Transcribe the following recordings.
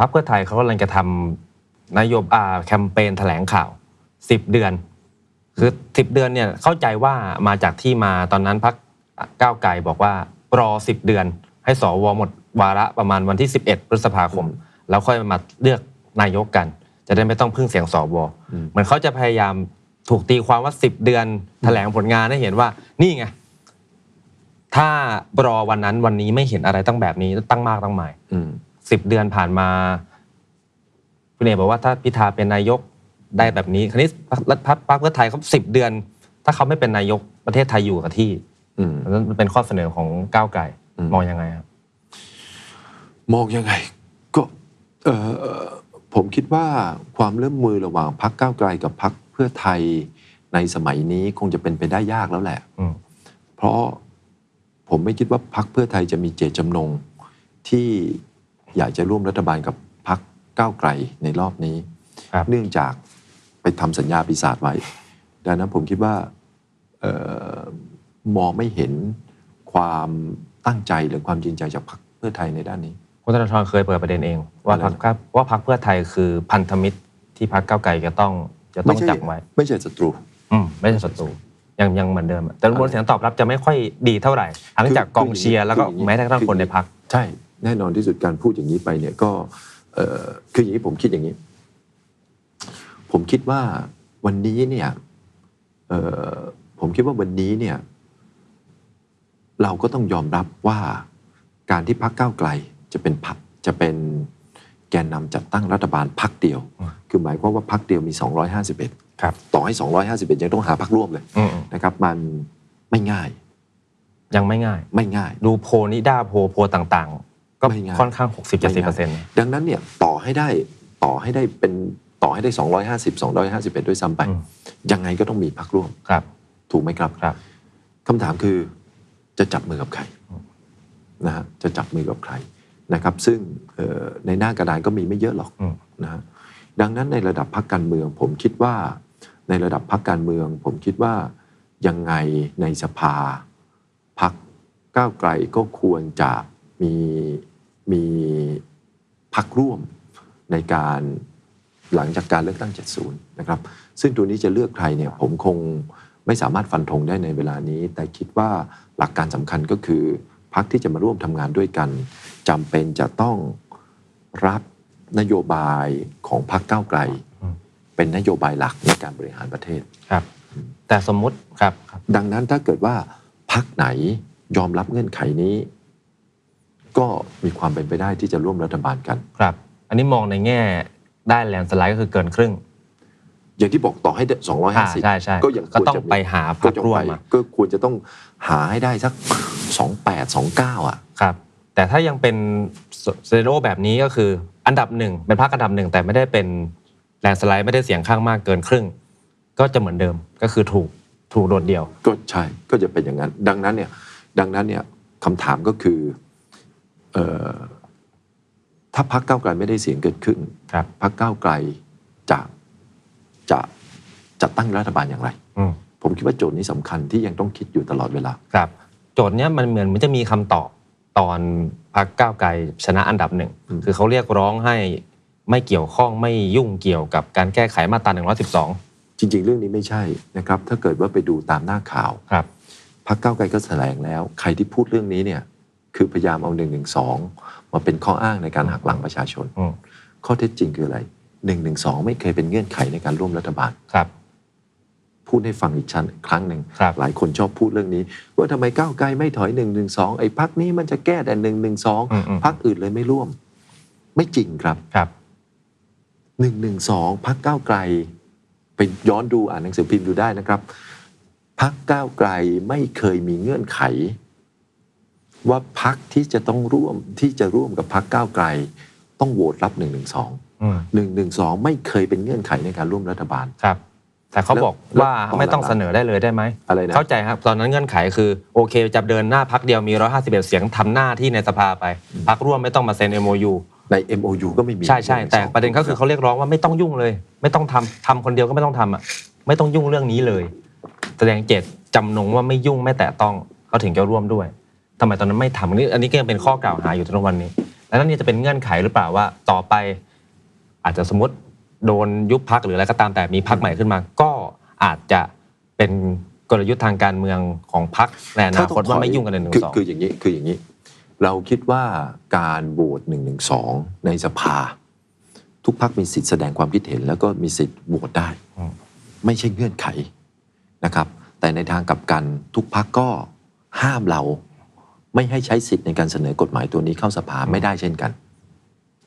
พรรคเพื่อไทยเขากำลังจะทำนโยบายแคมเปญแถลงข่าว 10 เดือน คือ10 เดือนเนี่ยเข้าใจว่ามาจากที่มาตอนนั้นพรรคก้าวไกลบอกว่ารอ 10 เดือน ให้สวหมดวาระประมาณวันที่ 11 พฤษภาคม แล้วค่อยมาเลือกนายกกัน จะได้ไม่ต้องพึ่งเสียงสวอืมเหมือนเขาจะพยายามถูกตีความว่า 10 เดือน แถลงผลงานให้เห็นว่านี่ไงถ้ารอวันนั้นวันนี้ไม่เห็นอะไรตั้งแบบนี้ตั้งมากตั้งหมาย อืมสิบเดือนผ่านมาคุณเอกบอกว่าถ้าพิธาเป็นนายกได้แบบนี้คราวนี้รัฐพรรคพรรคเพื่อไทยเขาสิบเดือน ถ้าเขาไม่เป็นนายกประเทศไทยอยู่กับที่อืมนั่นเป็นข้อเสนอของก้าวไกลอืมมองยังไงครับ มองยังไง ก็เอ่อผมคิดว่าความร่วมมือระหว่างพักก้าวไกลกับพักเพื่อไทยในสมัยนี้คงจะเป็นไปได้ยากแล้วแหละอืมเพราะผมไม่คิดว่าพักเพื่อไทยจะมีเจตจำนงที่ อยากจะร่วมรัฐบาลกับพักก้าวไกลในรอบนี้ครับเนื่องจากไปทำสัญญาปีศาจไว้ ดังนั้นผมคิดว่าเออมองไม่เห็นความตั้งใจหรือความจริงใจจากพรรคเพื่อไทยในด้านนี้คุณธนาธรเคยเปิดประเด็นเอง ว่าอะไรพรรคครับว่าพรรคเพื่อไทยคือพันธมิตรที่พรรคก้าวไกลจะต้องจะต้องไม่ใช่จับไว้ ไม่ใช่ศัตรูอืมไม่ใช่ศัตรูยังยังเหมือนเดิมอะแต่มวลเสียงตอบรับจะไม่ค่อยดีเท่าไหร่ทั้งจากกองเชียร์แล้วก็คืออย่างนี้แม้แต่กระทั่งคนในพรรคใช่ แน่นอนที่สุดการพูดอย่างนี้ไปเนี่ยก็เอ่อคืออย่างนี้ผมคิดอย่างนี้ ผมคิดว่าวันนี้เนี่ยเอ่อผมคิดว่าวันนี้เนี่ย เราก็ต้องยอมรับว่าการที่พรรคก้าวไกลจะเป็นพรรคจะเป็นแกนนำจัดตั้งรัฐบาลพรรคเดียวอืมคือหมายความว่าพรรคเดียวมี 251ครับต่อให้ 251 ยังต้องหาพรรคร่วมเลยอืมนะครับ มันไม่ง่าย ยังไม่ง่าย ไม่ง่าย ดูโพลนิด้าโพลโพลต่างๆ ก็ไม่ง่ายค่อนข้าง 60-70%เปอร์เซ็นต์ดังนั้นเนี่ยต่อให้ได้ต่อให้ได้เป็นต่อให้ได้ 250 251 ด้วยซ้ำไปอืมยังไงก็ต้องมีพรรคร่วมครับ ถูกไหมครับครับคำถามคือจะจับมือกับใครนะฮะจะจับมือกับใครนะครับ ซึ่งเอ่อในหน้ากระดานก็มีไม่เยอะหรอกอืมนะฮะดังนั้นในระดับพรรคการเมือง ผมคิดว่า ในระดับพรรคการเมือง ผมคิดว่ายังไงในสภาพรรคก้าวไกลก็ควรจะมี มีพรรคร่วมในการหลังจากการเลือกตั้ง 70 นะครับ ซึ่งตัวนี้จะเลือกใครเนี่ยผมคงไม่สามารถฟันธงได้ในเวลานี้ แต่คิดว่าหลักการสำคัญก็คือพรรคที่จะมาร่วมทำงานด้วยกันจำเป็นจะต้องรับนโยบายของพรรคก้าวไกลอืมเป็นนโยบายหลักในการบริหารประเทศครับ แต่สมมุติครับครับดังนั้นถ้าเกิดว่าพรรคไหนยอมรับเงื่อนไขนี้ ก็มีความเป็นไปได้ที่จะร่วมรัฐบาลกัน ครับ อันนี้มองในแง่ได้แลนด์สไลด์ก็คือเกินครึ่ง อย่างที่บอกต่อให้ได้อ่า250 ใช่ใช่ก็ยังก็ควรต้องจะมีไปหาพรก็รคจะร่วมไปมาก็ควรจะต้องหาให้ได้สัก 28 29 อะ ครับ แต่ถ้ายังเป็นเซโรแบบนี้ก็คืออันดับหนึ่งเป็นพรรคอันดับหนึ่งแต่ไม่ได้เป็นแลนด์สไลด์ไม่ได้เสียงข้างมากเกินครึ่ง ก็จะเหมือนเดิมก็คือถูกถูกโดดเดี่ยว ก็ใช่ก็จะเป็นอย่างนั้น ดังนั้นเนี่ยดังนั้นเนี่ยคำถามก็คือเอ่อ ถ้าพรรคก้าวไกลไม่ได้เสียงเกินครึ่งครับพรรคก้าวไกลจะจะจะตั้งรัฐบาลอย่างไรอืมผมคิดว่าโจทย์นี้สำคัญที่ยังต้องคิดอยู่ตลอดเวลา ครับ โจทย์เนี้ยมันเหมือนมันจะมีคำตอบตอนพรรคก้าวไกลชนะอันดับหนึ่งอืมคือเขาเรียกร้องให้ไม่เกี่ยวข้องไม่ยุ่งเกี่ยวกับการแก้ไขมาตรา112 จริง ๆ เรื่องนี้ไม่ใช่นะครับ ถ้าเกิดว่าไปดูตามหน้าข่าวครับพรรคก้าวไกลก็แถลงแล้ว ใครที่พูดเรื่องนี้เนี่ย คือพยายามเอา1นึมาเป็นข้ออ้างในการหักหลังประชาชนอืมข้อเท็จจริงคืออะไร1นึไม่เคยเป็นเงื่อนไขในการร่วมรัฐบาลครับ พูดให้ฟังอีกชั้นครั้งหนึ่งครับหลายคนชอบพูดเรื่องนี้ ว่าทำไมก้าวไกลไม่ถอย1นึไอ้พักนี้มันจะแก้แต่1นึอืมอืมพักอื่นเลยไม่ร่วม ไม่จริงครับครับ1นึพักก้าวไกล ไปย้อนดูอ่านหนังสือพิมพ์ดูได้นะครับพักก้าวไกลไม่เคยมีเงื่อนไข ว่าพักที่จะต้องร่วมที่จะร่วมกับพักก้าวไกล ต้องโหวตรับ1นึอืมหนึ่งหนึ่งสองไม่เคยเป็นเงื่อนไขในการร่วมรัฐบาลครับ แต่เขาบอกแล้วว่าแล้วไม่ต้องตอนหลังเสนอได้เลยได้ไหมอะไรนะเข้าใจครับ ตอนนั้นเงื่อนไขคือโอเคจะเดินหน้าพักเดียวมี151เสียงทำหน้าที่ในสภาไปพักร่วมไม่ต้องมาเซ็น MOU ใน MOU ก็ไม่มีใช่ใช่112แต่ประเด็นก็คือเขาเรียกร้องว่าไม่ต้องยุ่งเลย ไม่ต้องทำทำคนเดียวก็ไม่ต้องทำอะไม่ต้องยุ่งเรื่องนี้เลย แสดงเจตจำนงว่าไม่ยุ่งไม่แตะต้องเขาถึงจะร่วมด้วย ทำไมตอนนั้นไม่ทำนนี้อันนี้ก็ยังเป็นข้อกล่าวหาอยู่ถึงวันนี้ แล้วนั่นนี่จะเป็นเงื่อนไขหรือเปล่าว่าต่อไป อาจจะสมมติโดนยุบพักหรืออะไรก็ตามแต่มีพักใหม่ขึ้นมา ก็อาจจะเป็นกลยุทธ์ทางการเมืองของพักในอนาคตว่าไม่ยุ่งกันในหนึ่งสองคืออย่างนี้คืออย่างนี้ เราคิดว่าการโหวตหนึ่งหนึ่งสองในสภา ทุกพักมีสิทธิ์แสดงความคิดเห็น แล้วก็มีสิทธิ์โหวตได้ ไม่ใช่เงื่อนไขนะครับ แต่ในทางกลับกันทุกพักก็ห้ามเรา ไม่ให้ใช้สิทธิ์ในการเสนอกฎหมายตัวนี้เข้าสภาไม่ได้เช่นกัน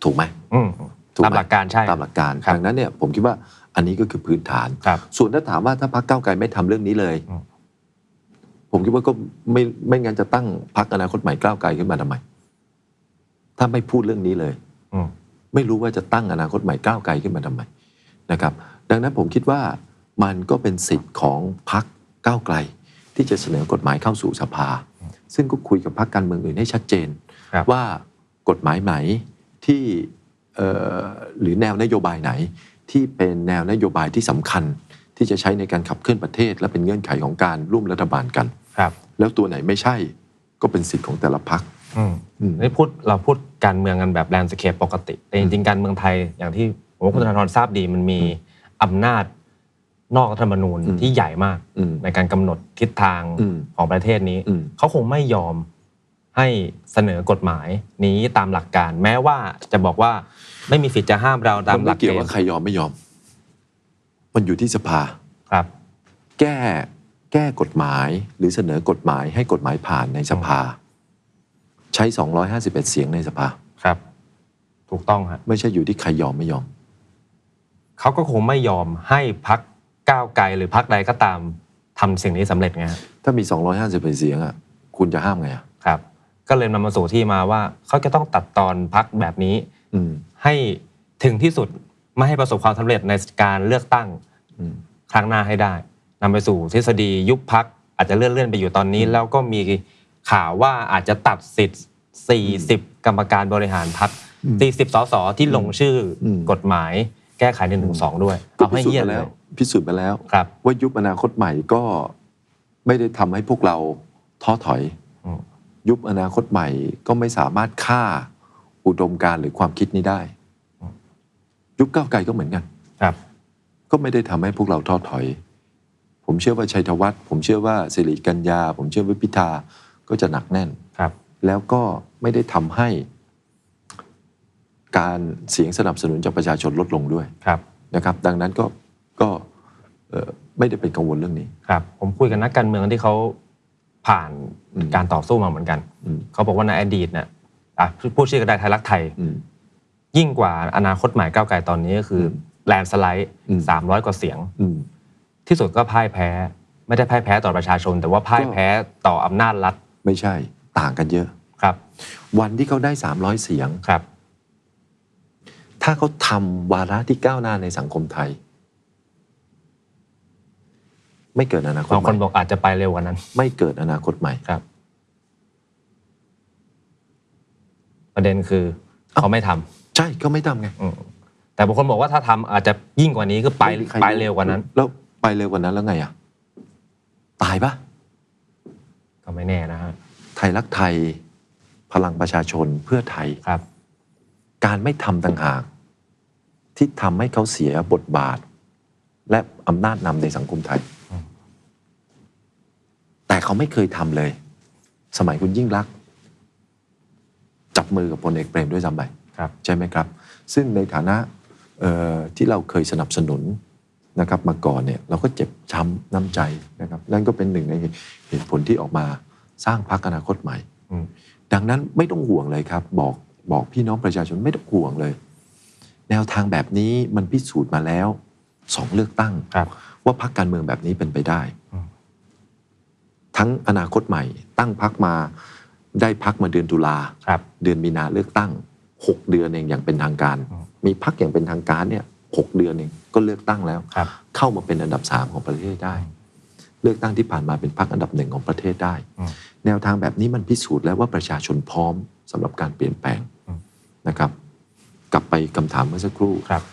ถูกไหมอืมถูกตามไหมหลักการใช่ ตามหลักการครับดังนั้นเนี่ยผมคิดว่าอันนี้ก็คือพื้นฐาน ครับ ส่วนถ้าถามว่าถ้าพักเก้าวไกลไม่ทำเรื่องนี้เลย อืม ผมคิดว่าก็ไม่ไม่งั้นจะตั้งพักอนาคตใหม่ก้าวไกลขึ้นมาทำไม ถ้าไม่พูดเรื่องนี้เลย อืม ไม่รู้ว่าจะตั้งอนาคตใหม่ก้าวไกลขึ้นมาทำไมนะครับ ดังนั้นผมคิดว่ามันก็เป็นสิทธิ์ของพักก้าวไกล ที่จะเสนอกฎหมายเข้าสู่สภา ซึ่งก็คุยกับพักการเมืองอื่นให้ชัดเจนครับว่ากฎหมายไหนที่เอ่อหรือแนวนโยบายไหน ที่เป็นแนวนโยบายที่สำคัญที่จะใช้ในการขับเคลื่อนประเทศ และเป็นเงื่อนไขของการร่วมรัฐบาลกันครับ แล้วตัวไหนไม่ใช่ก็เป็นสิทธิ์ของแต่ละพักอืมนี่พูดเราพูดการเมืองกันแบบแลนด์สเคปปกติ แต่จริงๆการเมืองไทยอย่างที่ผมว่าคุณธนาธรทราบดีมันมีอำนาจ นอกรัฐธรรมนูญอืมที่ใหญ่มากอืมในการกำหนดทิศทางอืมของประเทศนี้อืมเขาคงไม่ยอมให้เสนอกฎหมายนี้ตามหลักการ แม้ว่าจะบอกว่าไม่มีสิทธิ์จะห้ามเราตามมันหลัไม่กเกี่ยวเกณว่าฑ์ใครยอมไม่ยอม มันอยู่ที่สภาครับ แก้แก้กฎหมายหรือเสนอกฎหมายให้กฎหมายผ่านในสภา ใช้ 251 เสียงในสภาครับ ถูกต้องฮะไม่ใช่อยู่ที่ใครยอมไม่ยอม เขาก็คงไม่ยอมให้พัก ก้าวไกลหรือพักใดก็ตามทำสิ่งนี้สำเร็จไงฮะถ้ามี 251เสียงอะคุณจะห้ามไงอะครับ ก็เลยนำมาสู่ที่มาว่าเขาจะต้องตัดตอนพักแบบนี้ อืมให้ถึงที่สุดไม่ให้ประสบความสำเร็จในการเลือกตั้งอืมครั้งหน้าให้ได้นำไปสู่ทฤษฎียุบพักอาจจะเลื่อนเลื่อนๆไปอยู่ตอนนี้ แล้วก็มีข่าวว่าอาจจะตัดสิทธิ์ 40 กรรมการบริหารพักอืม40สสที่ลงชื่ออมกฎหมาย แก้ไข1นึด้วยก็เอาพิให้สูจน์เยี่ยมมาเลแล้วยพิสูจน์มาแล้วครับว่ายุบอนาคตใหม่ก็ไม่ได้ทำให้พวกเราท้อถอยอืมยุบอนาคตใหม่ก็ไม่สามารถฆ่าอุดมการณ์หรือความคิดนี้ได้ ยุบก้าวไกลก็เหมือนกันครับ ก็ไม่ได้ทำให้พวกเราท้อถอย ผมเชื่อว่าชัยธวัฒน์ผมเชื่อว่าสิริกัญญา ผมเชื่อว่าพิธาก็จะหนักแน่นครับ แล้วก็ไม่ได้ทำให้ การเสียงสนับสนุนจากประชาชนลดลงด้วยครับนะครับ ดังนั้นก็ก็เอ่อไม่ได้เป็นกังวลเรื่องนี้ครับ ผมคุยกับนักการเมืองที่เขาผ่านอืมการต่อสู้มาเหมือนกันอืมเขาบอกว่าในอดีตเนี่ยอะพูดชื่อก็ได้ไทยรักไทยอืมยิ่งกว่าอนาคตใหม่ก้าวไกลตอนนี้ก็คือแลนสไลด์อืมสามร้อยกว่าเสียงอืมที่สุดก็พ่ายแพ้ ไม่ได้พ่ายแพ้ต่อประชาชน แต่ว่าพ่ายแพ้ต่ออำนาจรัฐ ไม่ใช่ต่างกันเยอะครับ วันที่เขาได้ 300 เสียงครับ ถ้าเขาทำวาระที่ก้าวหน้าในสังคมไทย ไม่เกิดอนาคตบางใหคนม่บอกอาจจะไปเร็วกว่านั้น ไม่เกิดอนาคตใหม่ครับ ประเด็นคือเขาไม่ทำใช่ก็ไม่ทำไงอืมแต่บางคนบอกว่าถ้าทำอาจจะยิ่งกว่านี้คือไปม่มีใคไปเร็วกว่านั้น แล้วไปเร็วกว่านั้นแล้วไงอะตายปะก็ไม่แน่นะฮะไทยรักไทย พลังประชาชนเพื่อไทยครับ การไม่ทำต่างหาก ที่ทำให้เขาเสียบทบาท และอำนาจนำในสังคมไทยอืมแต่เขาไม่เคยทำเลย สมัยคุณยิ่งรักษณ์จับมือกับพลเอกเปรมด้วยซ้ำไปครับใช่ไหมครับ ซึ่งในฐานะเอ่อที่เราเคยสนับสนุนนะครับมาก่อนเนี่ยเราก็เจ็บช้ำน้ำใจนะครับ นั่นก็เป็นหนึ่งในเหตุผลที่ออกมาสร้างพรรคอนาคตใหม่อืมดังนั้นไม่ต้องห่วงเลยครับ บอกบอกพี่น้องประชาชนไม่ต้องห่วงเลย แนวทางแบบนี้มันพิสูจน์มาแล้วสองเลือกตั้งครับว่าพรรคการเมืองแบบนี้เป็นไปได้อืมทั้งอนาคตใหม่ ตั้งพรรคมาได้พักมาเดือนตุลาครับเดือนมีนาเลือกตั้งหกเดือนเองอย่างเป็นทางการอืมมีพักอย่างเป็นทางการเนี่ยหกเดือนเองก็เลือกตั้งแล้วครับเข้ามาเป็นอันดับสามของประเทศได้ เลือกตั้งที่ผ่านมาเป็นพรรคอันดับหนึ่งของประเทศได้อืมแนวทางแบบนี้มันพิสูจน์แล้วว่าประชาชนพร้อมสำหรับการเปลี่ยนแปลงอืมนะครับ กลับไปคำถามเมื่อสักครู่ครับ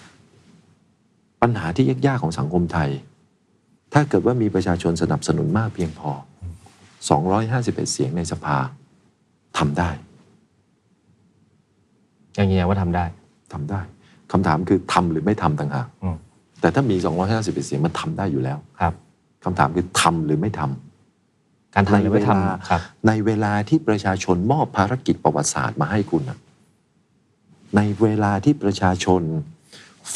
ปัญหาที่ยากๆของสังคมไทย ถ้าเกิดว่ามีประชาชนสนับสนุนมากเพียงพอ 251 เสียงในสภาทำได้ยังยืนยันว่าทำได้ทำได้คำถามคือทำหรือไม่ทำต่างหากอืมแต่ถ้ามี 251 เสียงมันทำได้อยู่แล้วครับคำถามคือทำหรือไม่ทำการทำหรือไม่ในเวลาทำครับในเวลาที่ประชาชนมอบภารกิจประวัติศาสตร์มาให้คุณน่ะ ในเวลาที่ประชาชน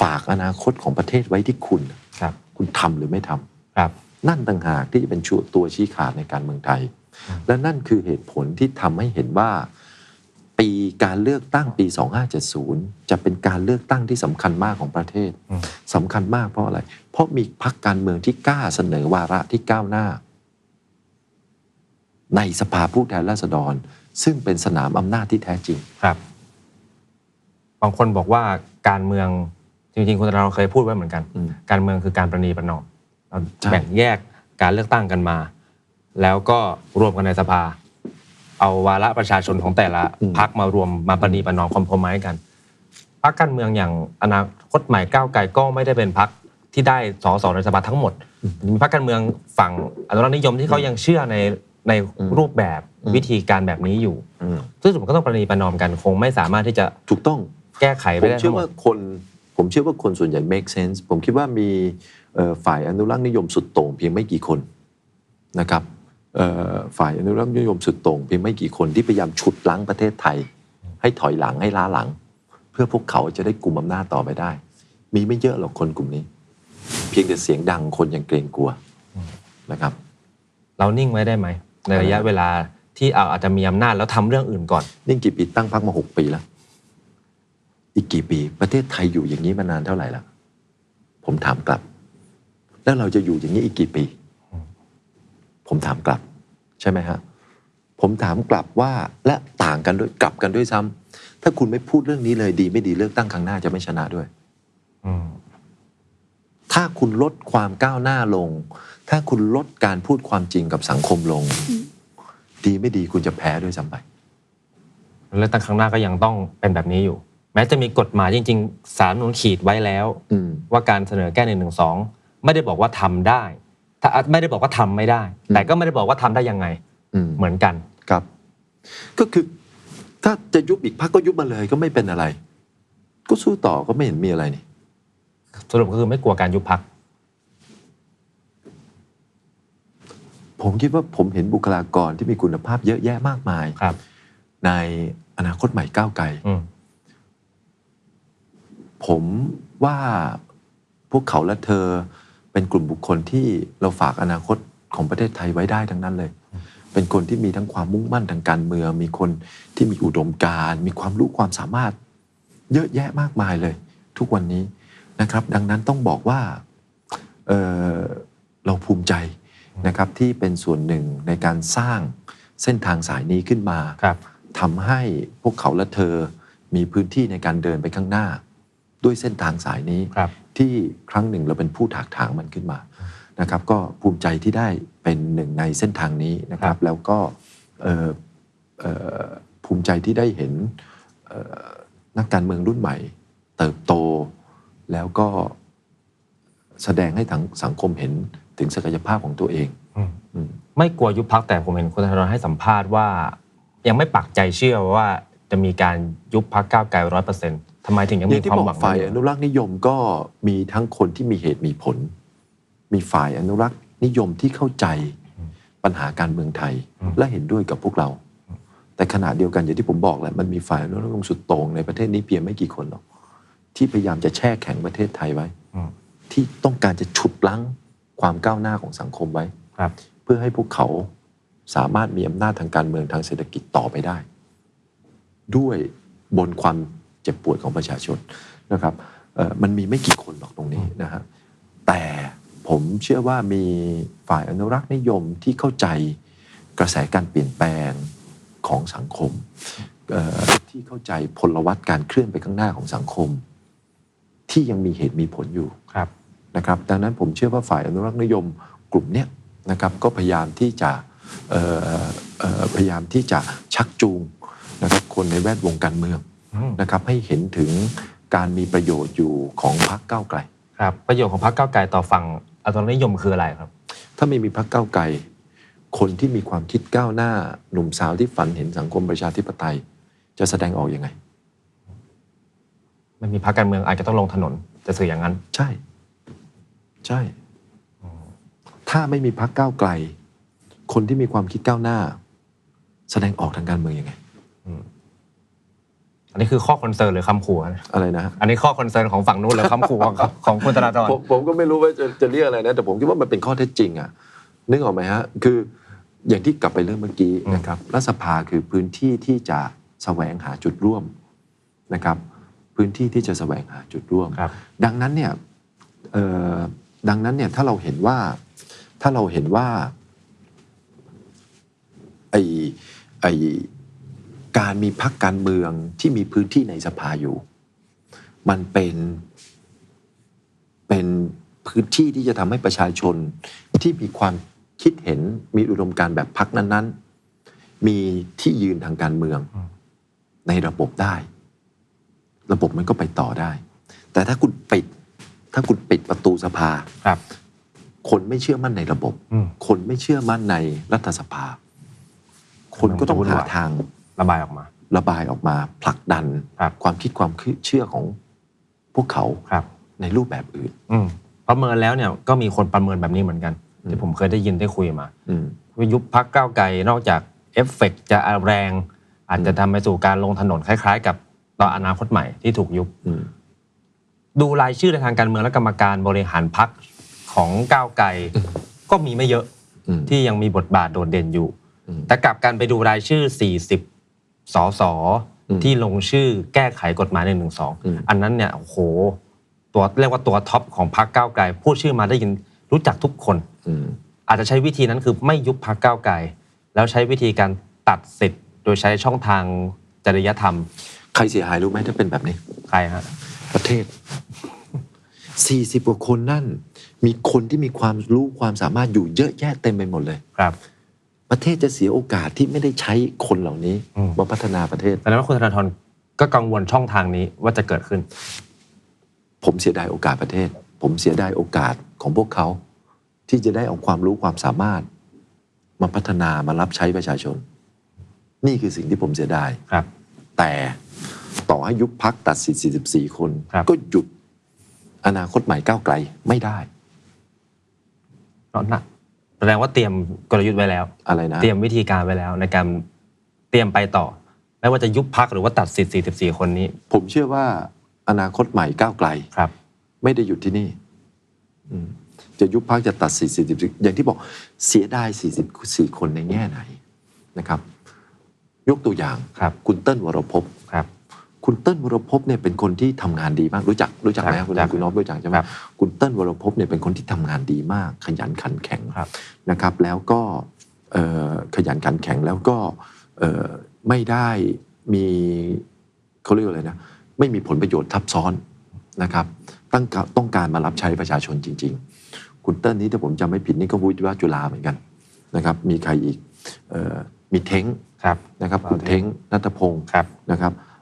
ฝากอนาคตของประเทศไว้ที่คุณน่ะครับ คุณทำหรือไม่ทำครับ นั่นต่างหากที่จะเป็นชูตัวชี้ขาดในการเมืองไทยอืมและนั่นคือเหตุผลที่ทำให้เห็นว่า ปีการเลือกตั้งปี 2570 จะเป็นการเลือกตั้งที่สำคัญมากของประเทศอืมสำคัญมากเพราะอะไร เพราะมีพรรคการเมืองที่กล้าเสนอวาระที่ก้าวหน้า ในสภาผู้แทนราษฎร ซึ่งเป็นสนามอำนาจที่แท้จริงครับบางคนบอกว่าการเมืองจริงๆคุณธนาเราเคยพูดไว้เหมือนกันอืมการเมืองคือการประนีประนอมเราใช่แบ่งแยกการเลือกตั้งกันมา แล้วก็รวมกันในสภา เอาวาระประชาชนของแต่ละพักมารวมมาประนีประนอมคอมโพมายกันพักการเมืองอย่างอนาคตใหม่ก้าวไกลก็ไม่ได้เป็นพักที่ได้สสในสภาทั้งหมด มีพักการเมืองฝั่งอนุรักษ์นิยมที่เขายังเชื่อในในรูปแบบวิธีการแบบนี้อยู่อืมซึ่งผมก็ต้องประนีประนอมกันคงไม่สามารถที่จะถูกต้อง แก้ไขผไปมได้เชื่ทั้องหมว่าดคนผมเชื่อว่าคนส่วนใหญ่ make sense ผมคิดว่ามีเอ่อฝ่ายอนุรักษ์นิยมสุดโต่งเพียงไม่กี่คนนะครับเอ่อฝ่ายอนุรักษ์นิยมสุดโต่งเพียงไม่กี่คนที่พยายามฉุดล้างประเทศไทย ให้ถอยหลังให้ล้าหลัง เพื่อพวกเขาจะได้กลุ่มอำนาจต่อไปได้ มีไม่เยอะหรอกคนกลุ่มนี้ เพียงแต่เสียงดังคนยังเกรงกลัวนะครับ เรานิ่งไว้ได้ไหม ในระยะเวลาที่เอาอาจจะมีอำนาจแล้วทำเรื่องอื่นก่อน นี่กี่ปีตั้งพักมาหกปีแล้ว อีกกี่ปี ประเทศไทยอยู่อย่างนี้มานานเท่าไหร่แล้วผมถามกลับ แล้วเราจะอยู่อย่างนี้อีกกี่ปี ผมถามกลับ ใช่ไหมฮะผมถามกลับว่าและต่างกันด้วยกลับกันด้วยซ้ำถ้าคุณไม่พูดเรื่องนี้เลยดี ไม่ดีเลือกตั้งครั้งหน้าจะไม่ชนะด้วยอืมถ้าคุณลดความก้าวหน้าลง ถ้าคุณลดการพูดความจริงกับสังคมลง ดีไม่ดีคุณจะแพ้ด้วยซ้ำไปเลือกตั้งครั้งหน้าก็ยังต้องเป็นแบบนี้อยู่ แม้จะมีกฎหมายจริงๆสารรัฐธรรมนุนขีดไว้แล้วอืมว่าการเสนอแก้หนึ่งหนึ่งสองไม่ได้บอกว่าทำได้ถ้าไม่ได้บอกว่าทำไม่ได้อืมแต่ก็ไม่ได้บอกว่าทำได้ยังไงอืมเหมือนกันครับ ก็คือถ้าจะยุบอีกพักก็ยุบมาเลยก็ไม่เป็นอะไร ก็สู้ต่อก็ไม่เห็นมีอะไรนี่สรุปก็คือไม่กลัวการยุบพักผมคิดว่าผมเห็นบุคลากรที่มีคุณภาพเยอะแยะมากมายครับในอนาคตใหม่ก้าวไกลอืม ผมว่าพวกเขาและเธอเป็นกลุ่มบุคคลที่เราฝากอนาคตของประเทศไทยไว้ได้ทั้งนั้นเลย เป็นคนที่มีทั้งความมุ่งมั่นทางการเมือง มีคนที่มีอุดมการณ์มีความรู้ความสามารถ เยอะแยะมากมายเลย ทุกวันนี้นะครับ ดังนั้นต้องบอกว่าเอ่อเราภูมิใจนะครับที่เป็นส่วนหนึ่งในการสร้างเส้นทางสายนี้ขึ้นมาครับทำให้พวกเขาและเธอมีพื้นที่ในการเดินไปข้างหน้า ด้วยเส้นทางสายนี้ครับที่ครั้งหนึ่งเราเป็นผู้ถากถางมันขึ้นมานะครับ ก็ภูมิใจที่ได้เป็นหนึ่งในเส้นทางนี้นะคครัรับบแล้วก็เอ่อเอ่อภูมิใจที่ได้เห็นเอ่อนักการเมืองรุ่นใหม่ เติบโตแล้วก็แสดงให้ทั้งสังคมเห็นถึงศักยภาพของตัวเองอืมอืมไม่กลัวยุบพักแต่ผมเห็นคุณธนาธรให้สัมภาษณ์ว่า ยังไม่ปักใจเชื่อว่าจะมีการยุบพักก้าวไกลร้อยเปอร์เซ็นต์ ทำไมถึงยังอมีย่างที่ความบอหวักงฝ่ายอยู่อนุรักษ์นิยมก็มีทั้งคนที่มีเหตุมีผล มีฝ่ายอนุรักษ์นิยมที่เข้าใจปัญหาการเมืองไทยและเห็นด้วยกับพวกเรา แต่ขณะเดียวกันอย่างที่ผมบอกแหละมันมีฝ่ายอนุรักษ์นิยมสุดโต่งในประเทศนี้เพียงไม่กี่คนหรอกที่พยายามจะแช่แข็งประเทศไทยไว้อืมที่ต้องการจะฉุดลั้งความก้าวหน้าของสังคมไว้ครับเพื่อให้พวกเขาสามารถมีอำนาจทางการเมืองทางเศรษฐกิจต่อไปได้ ด้วยบนความ เจ็บปวดของประชาชนนะครับเอ่อมันมีไม่กี่คนหรอกตรงนี้นะฮะแต่ผมเชื่อว่ามีฝ่ายอนุรักษ์นิยมที่เข้าใจกระแสการเปลี่ยนแปลงของสังคมเอ่อที่เข้าใจพลวัตการเคลื่อนไปข้างหน้าของสังคม ที่ยังมีเหตุมีผลอยู่ครับนะครับ ดังนั้นผมเชื่อว่าฝ่ายอนุรักษ์นิยมกลุ่มเนี้ยนะครับก็พยายามที่จะเอ่อเอ่อพยายามที่จะชักจูงนะครับคนในแวดวงการเมืองอืม นะครับให้เห็นถึงการมีประโยชน์อยู่ของพรรคก้าวไกลครับประโยชน์ของพรรคก้าวไกลต่อฝั่งอนุรักษ์นิยมคืออะไรครับ ถ้าไม่มีพรรคก้าวไกลคนที่มีความคิดก้าวหน้าหนุ่มสาวที่ฝันเห็นสังคมประชาธิปไตย จะแสดงออกอยังไงไม่มีพรรคการเมืองอาจจะต้องลงถนนจะสื่ออย่างนั้น ใช่ ใช่ ถ้าไม่มีพักก้าวไกล คนที่มีความคิดก้าวหน้า แสดงออกทางการเมืองยังไง อันนี้คือข้อคอนเซิร์นหรือคำขู่นะอะไรนะฮะอันนี้ข้อคอนเซิร์นของฝั่งนู้นหรือคำขู่ของของคุณธนาธรผมผมก็ไม่รู้ว่าจะจะเรียกอะไรนะ แต่ผมคิดว่ามันเป็นข้อเท็จจริงอะนึกออกไหมฮะคืออย่างที่กลับไปเรื่องเมื่อกี้นะครับรัฐสภาคือพื้นที่ที่จะแสวงหาจุดร่วมนะครับ พื้นที่ที่จะแสวงหาจุดร่วมครับดังนั้นเนี่ยเอ่อดังนั้นเนี่ยถ้าเราเห็นว่าถ้าเราเห็นว่าไอไอ การมีพักการเมืองที่มีพื้นที่ในสภาอยู่ มันเป็นเป็นพื้นที่ที่จะทำให้ประชาชนที่มีความคิดเห็นมีอุดมการณ์แบบพักนั้นๆ มีที่ยืนทางการเมืองอืมในระบบได้ ระบบมันก็ไปต่อได้ แต่ถ้าคุณปิด ถ้าคุณปิดประตูสภาครับ คนไม่เชื่อมั่นในระบบอืมคนไม่เชื่อมั่นในรัฐสภา คนก็ต้องมันจะวุ่นายหาวทาง ระบายออกมา ระบายออกมาผลักดันครับ ความคิดความเชื่อของพวกเขาครับ ในรูปแบบอื่น อืมประเมินแล้วเนี่ยก็มีคนประเมินแบบนี้เหมือนกัน อืม ที่ผมเคยได้ยินได้คุยมาอืม ว่ายุบพักก้าวไกลนอกจากเอฟเฟกต์จะแรง อาจจะทำไปสู่การลงถนนคล้าย ๆ กับตอนอนาคตใหม่ที่ถูกยุบ อืม ดูรายชื่อในทางการเมืองและกรรมการบริหารพักของก้าวไกลก็มีไม่เยอะอืมที่ยังมีบทบาทโดดเด่นอยู่ อืม แต่กลับกันไปดูรายชื่อ 40 สสอืมที่ลงชื่อแก้ไขกฎหมาย1นึอืมอันนั้นเนี่ยโอ้โหตัวเรียกว่าตัวท็อปของพรรคก้าวไกลพูดชื่อมาได้ยินรู้จักทุกคนอืมอาจจะใช้วิธีนั้นคือไม่ยุบพรรคก้าวไกลแล้วใช้วิธีการตัดสิทธิ์ โดยใช้ช่องทางจริยธรรม ใครเสียหายรู้ไหมถ้าเป็นแบบนี้ ใครฮะประเทศ40กว่าคนนั่น มีคนที่มีความรู้ความสามารถอยู่เยอะแยะเต็มไปหมดเลยครับ ประเทศจะเสียโอกาสที่ไม่ได้ใช้คนเหล่านี้อืมมาพัฒนาประเทศแต่นั้นว่าคุณธนาธรก็กังวลช่องทางนี้ว่าจะเกิดขึ้น ผมเสียดายโอกาสประเทศ ผมเสียดายโอกาสของพวกเขา ที่จะได้เอาความรู้ความสามารถ มาพัฒนามารับใช้ประชาชน นี่คือสิ่งที่ผมเสียดายครับ แต่ต่อให้ยุบพักตัดสิทธิ์ 44 คนครับก็หยุดอนาคตใหม่ก้าวไกลไม่ได้เพราะน่ะแส ดงว่าเตรียมกลยุทธ์ไว้แล้ว อะไรนะ เตรียมวิธีการไว้แล้ว ในการเตรียมไปต่อ ไม่ว่าจะยุบพักหรือว่าตัดสิทธิ์44 คนนี้ ผมเชื่อว่าอนาคตใหม่ก้าวไกลครับ ไม่ได้หยุดที่นี่อืมจะยุบพักจะตัดสิทธิ์44อย่างที่บอกเสียดาย44 คนในแง่ไหนนะครับ ยกตัวอย่างครับคุณเติ้ลวรภพ ครับคุณเติ้ลวรภพเนี่ยเป็นคนที่ทำงานดีมากรู้จักรู้จักไหมครับคุณรู้จักคุณน้องรู้จักใช่ไหมครับคุณเติ้ลวรภพเนี่ยเป็นคนที่ทำงานดีมาก ขยันขันแข็งครับนะครับ แล้วก็เอ่อขยันขันแข็งแล้วก็เอ่อไม่ได้มีเขาเรียกว่าอะไรนะไม่มีผลประโยชน์ทับซ้อนนะครับตั้งกะต้องการมารับใช้ประชาชนจริง ๆ คุณเติ้ลนี้ถ้าผมจำไม่ผิดนี่ก็วิทยาจุฬาเหมือนกันนะครับมีใครอีกเอ่อมีเท้งครับนะครับคุณเท้งนัทพงศ์ครับนะครับเอ่อ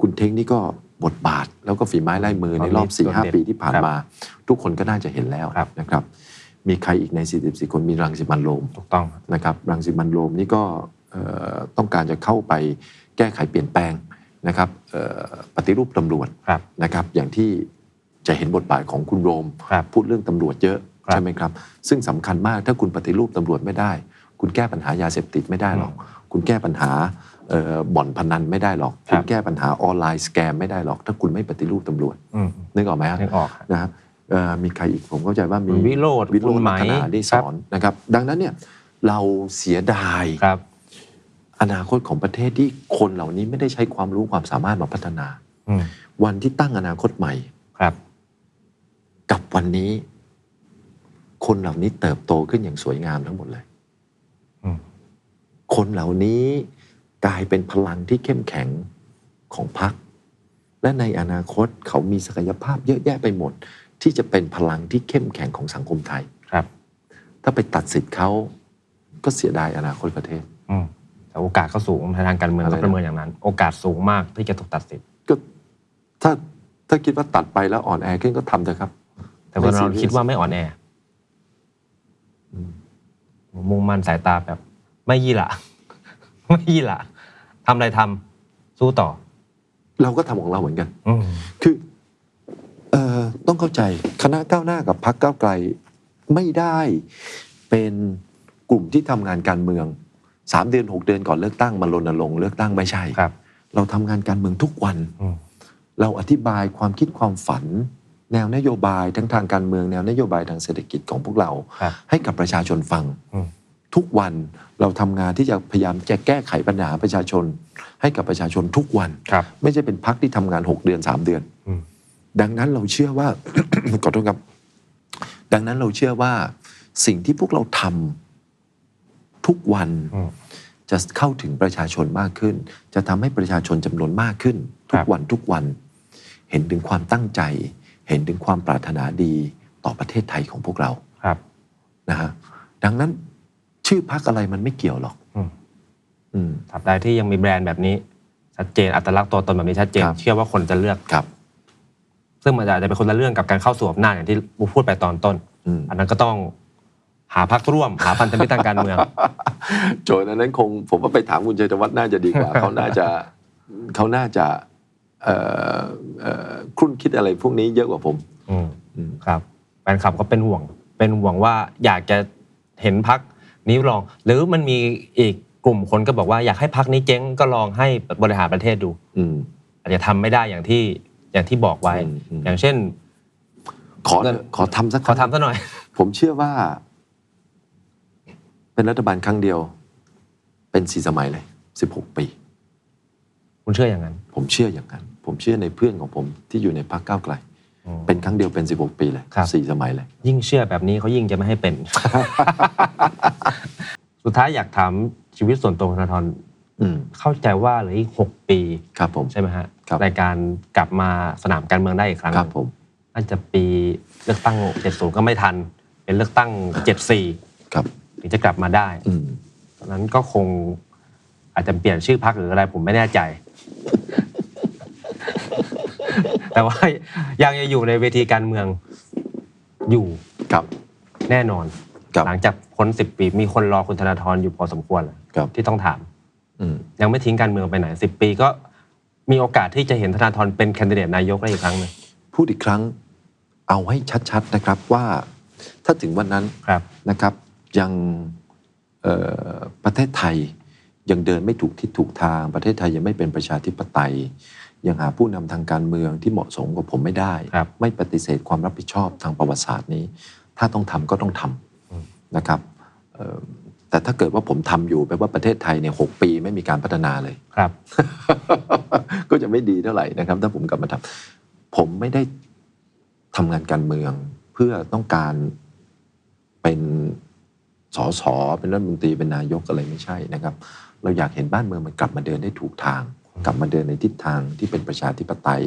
คุณเท้งนี่ก็บทบาท แล้วก็ฝีไม้ลายมือในรอบตอนนี้4-5หโดดเด่นปีที่ผ่านครับมา ทุกคนก็น่าจะเห็นแล้วครับนะครับ มีใครอีกใน 44 คนมีรังสิมันต์โรมถูกต้องนะครับรังสิมันต์โรมนี่ก็เอ่อต้องการจะเข้าไปแก้ไขเปลี่ยนแปลงนะครับเอ่อปฏิรูปตำรวจครับนะครับ อย่างที่จะเห็นบทบาทของคุณโรมครับพูดเรื่องตำรวจเยอะครับใช่ไหมครับ ซึ่งสำคัญมากถ้าคุณปฏิรูปตำรวจไม่ได้ คุณแก้ปัญหายาเสพติดไม่ได้หรอก คุณแก้ปัญหาเอ่อ บ่อนพนันไม่ได้หรอกครัคุบณแก้ปัญหาออนไลน์สแกมไม่ได้หรอก ถ้าคุณไม่ปฏิรูปตำรวจอืมนึกออกไหมฮะนึกออกครับนะฮะเอ่อมีใครอีกผมเข้าใจว่ามีคุณวิโรจน์วิโรจคุณน์ไหมลักษณะได้สอนนะครับ ดังนั้นเนี่ยเราเสียดายครับอนาคตของประเทศที่คนเหล่านี้ไม่ได้ใช้ความรู้ความสามารถมาพัฒนาอืมวันที่ตั้งอนาคตใหม่ครับ กับวันนี้ คนเหล่านี้เติบโตขึ้นอย่างสวยงามทั้งหมดเลยอืมคนเหล่านี้ กลายเป็นพลังที่เข้มแข็งของพรรคและในอนาคตเขามีศักยภาพเยอะแยะไปหมด ที่จะเป็นพลังที่เข้มแข็งของสังคมไทยครับ ถ้าไปตัดสิทธิ์เขาก็เสียดายอนาคตประเทศอืมแต่โอกาสก็สูงทางการเมืองอะไรก็นะประเมินอย่างนั้น โอกาสสูงมากที่จะถูกตัดสิทธิ์ก็ถ้าถ้าคิดว่าตัดไปแล้วอ่อนแอขึ้นก็ทำเถอะครับ แต่คนเราไม่ serious คิดว่าไม่อ่อนแออมุ่งมั่นสายตาแบบไม่ยี่หละ ไม่ยี่หละทำอะไรทำสู้ต่อ เราก็ทำของเราเหมือนกัน อืม คืออต้องเข้าใจคณะก้าวหน้ากับพักก้าวไกลไม่ได้เป็นกลุ่มที่ทำงานการเมืองสามเดือนหกเดือนก่อนเลือกตั้งมารณรงค์เลือกตั้งไม่ใช่ครับ เราทำงานการเมืองทุกวัน อืม เราอธิบายความคิดความฝัน แนวนโยบายทั้งทางการเมืองแนวนโยบายทางเศรษฐกิจของพวกเรา ครับให้กับประชาชนฟัง อืม ทุกวันเราทำงานที่จะพยายามจะแก้ไขปัญหาประชาชน ให้กับประชาชนทุกวันครับไม่ใช่เป็นพักที่ทำงาน 6 เดือน 3 เดือนอืมดังนั้นเราเชื่อว่าขอโทษครับ ดังนั้นเราเชื่อว่าสิ่งที่พวกเราทำทุกวันอืมจะเข้าถึงประชาชนมากขึ้น จะทำให้ประชาชนจำนวนมากขึ้น ทุครักบวันทุกวัน เห็นถึงความตั้งใจ เห็นถึงความปรารถนาดีต่อประเทศไทยของพวกเราครับนะฮะดังนั้น ชื่อพักอะไรมันไม่เกี่ยวหรอกอืมอืมตราบใดที่ยังมีแบรนด์แบบนี้ ชัดเจนอัตลักษณ์ตัวตนแบบนี้ชัดเจนครับเชื่อว่าคนจะเลือกครับ ซึ่งมันอาจจะเป็นคนละเรื่องกับการเข้าสู่อำนาจอย่างที่บูพูดไปตอนต้นอืมอันนั้นก็ต้องหาพักร่วม หาพันธมิตรทางการเมือง โจทย์อันนั้นคง ผมว่าไปถามคุณชัยธวัฒน์น่าจะดีกว่า เขาน่าจะเขาน่าจะเอ่อเอ่อครุ่นคิดอะไรพวกนี้เยอะกว่าผมอืมอืมครับแฟนคลับก็เป็นห่วง เป็นห่วงว่าอยากจะเห็นพัก นี้ลอง หรือมันมีอีกกลุ่มคนก็บอกว่าอยากให้พักนี้เจ๊งก็ลองให้บริหารประเทศดูอืมอาจจะทำไม่ได้อย่างที่อย่างที่บอกไว้อืมอืมอย่างเช่น ขอเงินขอทำสักขอทำซะหน่อย ผมเชื่อว่า เป็นรัฐบาลครั้งเดียว เป็นสี่สมัยเลยสิบหกปี คุณเชื่ออย่างนั้น ผมเชื่ออย่างนั้น ผมเชื่อในเพื่อนของผมที่อยู่ในพรรคก้าวไกลอืม เป็นครั้งเดียวเป็นสิบหกปีเลยครับสี่สมัยเลย ยิ่งเชื่อแบบนี้เขายิ่งจะไม่ให้เป็น สุดท้ายอยากถามชีวิตส่วนตัวคุณธนาธรอืมเข้าใจว่าเหลืออีกหกปีครับผมใช่ไหมฮะครับในการกลับมาสนามการเมืองได้อีกครั้งครับผมน่าจะปีเลือกตั้ง 70 ก็ไม่ทัน เป็นเลือกตั้ง 74 ครับถึงจะกลับมาได้อืมตอนนั้นก็คงอาจจะเปลี่ยนชื่อพักหรืออะไรผมไม่แน่ใจ แต่ว่ายังจะอยู่ในเวทีการเมืองอยู่ครับ แน่นอน ครับ หลังจากพ้นสิบปีมีคนรอคุณธนาธรอยู่พอสมควรแล้วครับ ที่ต้องถาม อืม ยังไม่ทิ้งการเมืองไปไหนสิบปีก็มีโอกาสที่จะเห็นธนาธรเป็นแคนดิเดตนายกได้อีกครั้งหนึ่งพูดอีกครั้งเอาให้ชัดๆนะครับว่า ถ้าถึงวันนั้นครับ นะครับยังเอ่อประเทศไทยยังเดินไม่ถูกทิศถูกทาง ประเทศไทยยังไม่เป็นประชาธิปไตย ยังหาผู้นำทางการเมืองที่เหมาะสมกับผมไม่ได้ครับไม่ปฏิเสธความรับผิดชอบทางประวัติศาสตร์นี้ ถ้าต้องทำก็ต้องทอืมำนะครับเอ่อแต่ถ้าเกิดว่าผมทำอยู่แปลว่าประเทศไทยเนี่ยหกปีไม่มีการพัฒนาเลยครับ ก็จะไม่ดีเท่าไหร่นะครับ ถ้าผมกลับมาทำผมไม่ได้ทำงานการเมืองเพื่อต้องการเป็นสสเป็นรัฐมนตรีเป็นนายกอะไรไม่ใช่นะครับ เราอยากเห็นบ้านเมืองมันกลับมาเดินได้ถูกทาง กลับมาเดินในทิศทางที่เป็นประชาธิปไตย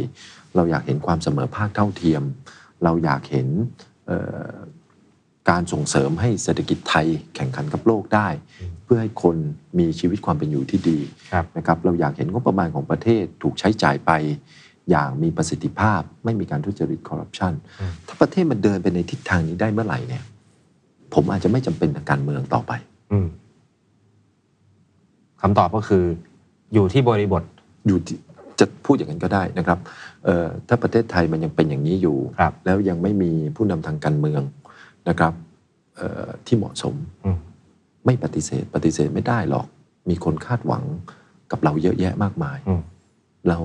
เราอยากเห็นความเสมอภาคเท่าเทียม เราอยากเห็นเอ่อการส่งเสริมให้เศรษฐกิจไทยแข่งขันกับโลกได้ เพื่อให้คนมีชีวิตความเป็นอยู่ที่ดีครับนะครับเราอยากเห็นงบประมาณของประเทศถูกใช้จ่ายไป อย่างมีประสิทธิภาพ ไม่มีการทุจริตคอร์รัปชันอืมถ้าประเทศมันเดินไปในทิศทางนี้ได้เมื่อไหร่เนี่ย ผมอาจจะไม่จำเป็นทางการเมืองต่อไปอืมคำตอบก็คืออยู่ที่บริบท อยู่ที่จะพูดอย่างนั้นก็ได้นะครับเอ่อถ้าประเทศไทยมันยังเป็นอย่างนี้อยู่ครับแล้วยังไม่มีผู้นำทางการเมืองนะครับเอ่อที่เหมาะสมอืมไม่ปฏิเสธ ปฏิเสธไม่ได้หรอก มีคนคาดหวังกับเราเยอะแยะมากมายอืมเรา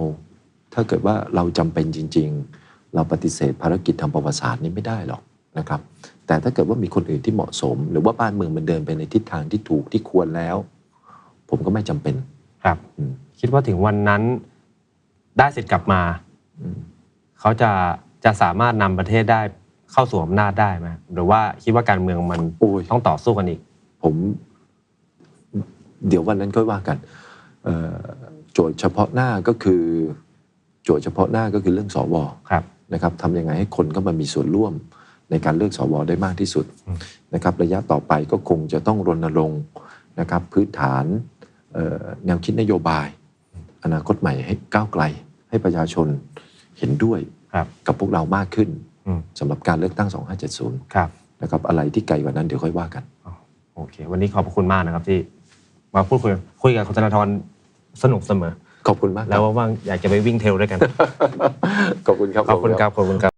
ถ้าเกิดว่าเราจำเป็นจริง ๆ เราปฏิเสธภารกิจทางประวัติศาสตร์นี้ไม่ได้หรอกนะครับ แต่ถ้าเกิดว่ามีคนอื่นที่เหมาะสม หรือว่าบ้านเมืองมันเดินไปในทิศทางที่ถูกที่ควรแล้ว ผมก็ไม่จำเป็นครับอืม คิดว่าถึงวันนั้นได้สิทธิ์กลับมาอืมเขาจะจะสามารถนำประเทศได้เข้าสู่อำนาจได้ไหมหรือว่าคิดว่าการเมืองมันโอ้ยต้องต่อสู้กันอีก ผม เดี๋ยววันนั้นค่อยว่ากันเอ่อโจทย์เฉพาะหน้าก็คือ โจทย์เฉพาะหน้าก็คือเรื่องสวครับนะครับทำยังไงให้คนเข้ามามีส่วนร่วมในการเลือกสวได้มากที่สุดอืมนะครับ ระยะต่อไปก็คงจะต้องรณรงค์นะครับ พื้นฐานเอ่อแนวคิดนโยบาย อนาคตใหม่ให้ก้าวไกล ให้ประชาชนเห็นด้วยครับกับพวกเรามากขึ้นอืมสำหรับการเลือกตั้ง 2570ครับนะครับอะไรที่ไกลกว่านั้นเดี๋ยวค่อยว่ากันโอเค วันนี้ขอบพระคุณมากนะครับที่มาพูดคุยคุยกับคุณธนาธรสนุกเสมอ ขอบคุณมากคแล้รัวบว่างๆอยากจะไปวิ่งเทรลด้วยกัน ขอบคุณครับ ขอบคุณครับ ขอบคุณครับ